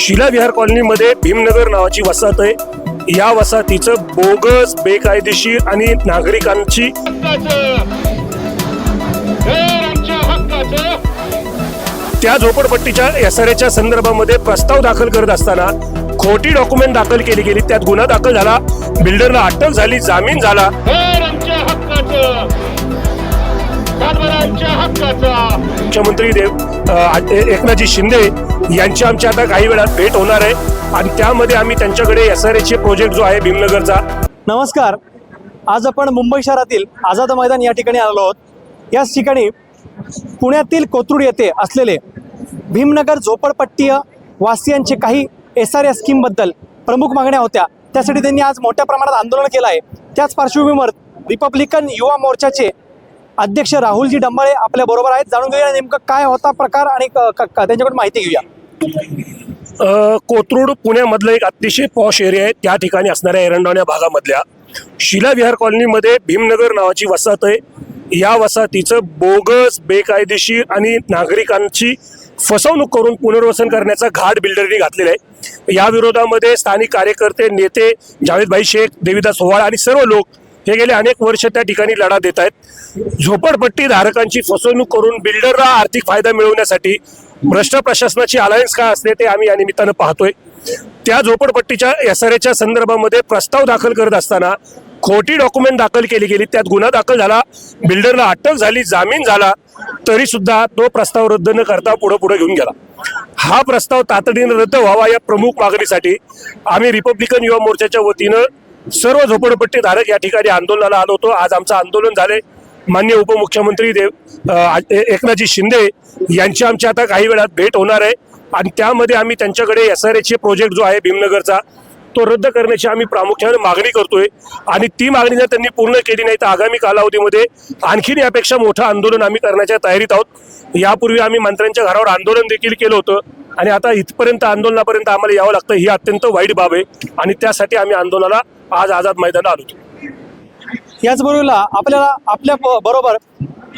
शिलाविहार कॉलनीमध्ये भीमनगर नावाची वसाहत आहे. या वसाहतीचं बोगस बेकायदेशीर आणि नागरिकांची त्या झोपडपट्टीच्या एस आर त्या झोपडपट्टीच्या एसआरएच्या संदर्भामध्ये प्रस्ताव दाखल करत असताना खोटी डॉक्युमेंट दाखल केली गेली. त्यात गुन्हा दाखल झाला. बिल्डरला अटक झाली जामीन झाला. मुख्यमंत्री देव एकनाथजी शिंदे यांची आमची आता काही वेळात भेट होणार आहे. आणि त्यामध्ये आम्ही त्यांच्याकडे एस आर एचे प्रोजेक्ट जो आहे भीमनगरचा. नमस्कार. आज आपण मुंबई शहरातील आझाद मैदान या ठिकाणी आलेलो आहोत. याच ठिकाणी पुण्यातील कोथरूड येथे असलेले भीमनगर झोपडपट्टीय वासियांचे काही एस आर एस स्कीमबद्दल प्रमुख मागण्या होत्या. त्यासाठी त्यांनी आज मोठ्या प्रमाणात आंदोलन केलं आहे. त्याच पार्श्वभूमीवर रिपब्लिकन युवा मोर्चाचे अध्यक्ष राहुलजी डंबाळे आपल्या बरोबर आहेत. जाणून घेऊया नेमकं काय होता प्रकार आणि क- त्यांच्याकडून माहिती घेऊया. कोथरूड पुण्यामधलं एक अतिशय पॉश एरिया आहे. त्या ठिकाणी असणाऱ्या एरंडवण्या भागामधल्या शिलाविहार कॉलनीमध्ये भीमनगर नावाची वसाहत आहे. या वसाहतीचं बोगस बेकायदेशीर आणि नागरिकांची फसवणूक करून पुनर्वसन करण्याचा घाट बिल्डरनी घातलेला आहे. या विरोधामध्ये स्थानिक कार्यकर्ते नेते जावेदभाई शेख देविदास होवाळ आणि सर्व लोक हे गेले अनेक वर्ष त्या ठिकाणी लढा देत आहेत. झोपडपट्टी धारकांची फसवणूक करून बिल्डरला आर्थिक फायदा मिळवण्यासाठी भ्रष्ट प्रशासनाची अलायन्स काय असते ते आम्ही या निमित्तानं पाहतोय. त्या झोपडपट्टीच्या एस आर एच्या संदर्भामध्ये प्रस्ताव दाखल करत असताना खोटी डॉक्युमेंट दाखल केली गेली. त्यात गुन्हा दाखल झाला. बिल्डरला अटक झाली जामीन झाला. तरी सुद्धा तो प्रस्ताव रद्द न करता पुढे पुढे घेऊन गेला. हा प्रस्ताव तातडीनं रद्द व्हावा या प्रमुख मागणीसाठी आम्ही रिपब्लिकन युवा मोर्चाच्या वतीनं सर्व झोपडपट्टी धारक या ठिकाणी आंदोलनाला आलो होतो. आज आमचं आंदोलन झाले मान्य उपमुख्यमंत्री देव एकनाथजी शिंदे यांची आमची आता काही वेळात भेट होणार आहे. आणि त्यामध्ये आम्ही त्यांच्याकडे एस आर एचे प्रोजेक्ट जो आहे भीमनगरचा तो रद्द करण्याची आम्ही प्रामुख्याने मागणी करतोय. आणि ती मागणी जर त्यांनी पूर्ण केली नाही तर आगामी कालावधीमध्ये आणखीन यापेक्षा मोठं आंदोलन आम्ही करण्याच्या तयारीत आहोत. यापूर्वी आम्ही मंत्र्यांच्या घरावर आंदोलन देखील केलं होतं. आणि आता इथपर्यंत आंदोलनापर्यंत आम्हाला यावं लागतं. ही अत्यंत वाईट बाब आहे. आणि त्यासाठी आम्ही आंदोलनाला आज आझाद मैदानात आलो होतो. याचबरोबर आपल्याला आपल्या बरोबर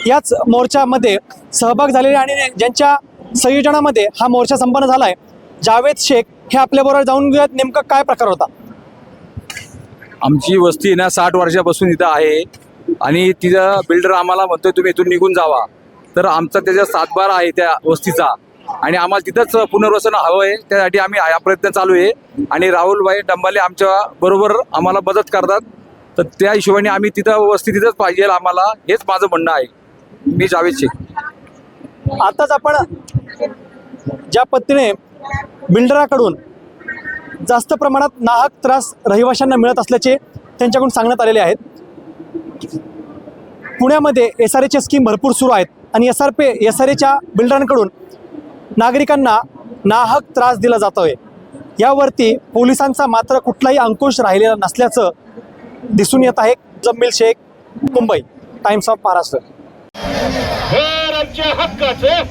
याच मोर्चामध्ये सहभाग झालेले आणि ज्यांच्या संयोजनामध्ये हा मोर्चा संपन्न झाला आहे जावेद शेख हे आपल्याबरोबर जाऊन घेऊयात. नेमकं काय प्रकार होता? आमची वस्ती ना साठ वर्षापासून इथं आहे आणि तिथं बिल्डर आम्हाला म्हणतोय तुम्ही इथून निघून जावा. तर आमचा त्याचा सातबारा आहे त्या वस्तीचा. आणि आम्हाला तिथंच पुनर्वसन हवं आहे. त्यासाठी आम्ही हा प्रयत्न चालू आहे. आणि राहुलभाई डंबाले आमच्या बरोबर आम्हाला मदत करतात. तर त्या हिशोबाने आम्ही तिथं वस्ती तिथंच पाहिजे आम्हाला. हेच माझं म्हणणं आहे. मी जावेद शेख. आताच आपण ज्या पद्धतीने बिल्डराकडून जास्त प्रमाणात नाहक त्रास रहिवाशांना मिळत असल्याचे त्यांच्याकडून सांगण्यात आलेले आहेत. पुण्यामध्ये एस आर एच्या स्कीम भरपूर सुरू आहेत. आणि एस आर पे एस आर एच्या बिल्डरांकडून नागरिकांना नाहक त्रास दिला जातोय. यावरती पोलिसांचा मात्र कुठलाही अंकुश राहिलेला नसल्याचं दिसून येत आहे. जमील शेख मुंबई टाइम्स ऑफ महाराष्ट्र घर आमच्या हक्काचं.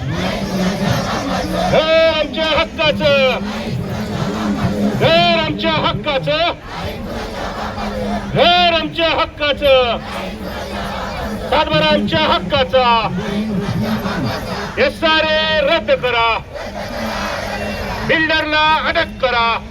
रद्द करा. बिल्डरला अटक करा.